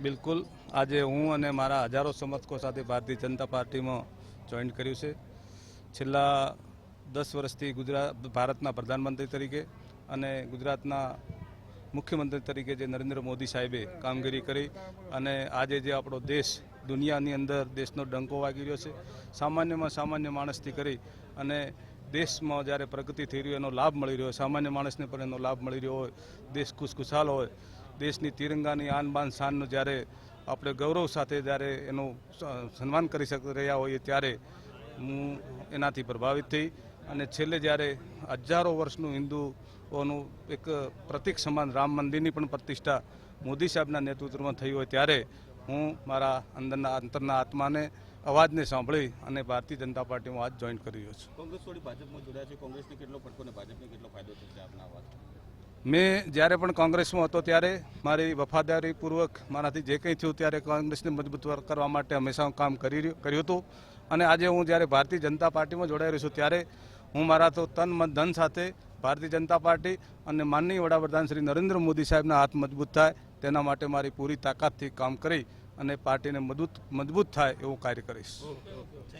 બિલકુલ. આજે હું અને મારા હજારો સમર્થકો સાથે ભારતીય જનતા પાર્ટીમાં જોઈન કર્યું છે. છેલ્લા દસ વર્ષથી ગુજરાત ભારતના પ્રધાનમંત્રી તરીકે અને ગુજરાતના મુખ્યમંત્રી તરીકે જે નરેન્દ્ર મોદી સાહેબે કામગીરી કરી અને આજે જે આપણો દેશ દુનિયાની અંદર દેશનો ડંકો વાગી રહ્યો છે સામાન્યમાં સામાન્ય માણસથી કરી અને દેશમાં જ્યારે પ્રગતિ થઈ રહી હોય, એનો લાભ મળી રહ્યો હોય, સામાન્ય માણસને પણ એનો લાભ મળી રહ્યો હોય, દેશ ખુશખુશાલ હોય, દેશની તિરંગાની આન બાન શાનનું જ્યારે આપણે ગૌરવ સાથે જ્યારે એનું સન્માન કરી શક, રહ્યા હોઈએ ત્યારે હું એનાથી પ્રભાવિત થઈ અને છેલ્લે જ્યારે હજારો વર્ષનું હિન્દુઓનું એક પ્રતિક સમાન રામ મંદિરની પણ પ્રતિષ્ઠા મોદી સાહેબના નેતૃત્વમાં થઈ હોય ત્યારે હું મારા અંદરના, અંતરના આત્માને અવાજને સાંભળી અને ભારતીય જનતા પાર્ટીમાં આજ જોઈન કરી રહ્યો છું. કોંગ્રેસ થોડી ભાજપમાં જોડાયા છે. કોંગ્રેસને કેટલો ફટકો અને ભાજપને કેટલો ફાયદો થશે આપના અવાજ? મેં જ્યારે પણ કોંગ્રેસમાં હતો ત્યારે મારી વફાદારીપૂર્વક મારાથી જે કંઈ થયું ત્યારે કોંગ્રેસને મજબૂત કરવા માટે હંમેશા હું કામ કરી કર્યું હતું. અને આજે હું જ્યારે ભારતીય જનતા પાર્ટીમાં જોડાઈ રહ્યો છું ત્યારે હું મારા તો તન મન ધન સાથે ભારતીય જનતા પાર્ટી અને માનનીય વડાપ્રધાન શ્રી નરેન્દ્ર મોદી સાહેબના હાથ મજબૂત થાય તેના માટે મારી પૂરી તાકાતથી કામ કરી અને પાર્ટીને મજબૂત મજબૂત થાય એવું કાર્ય કરીશ.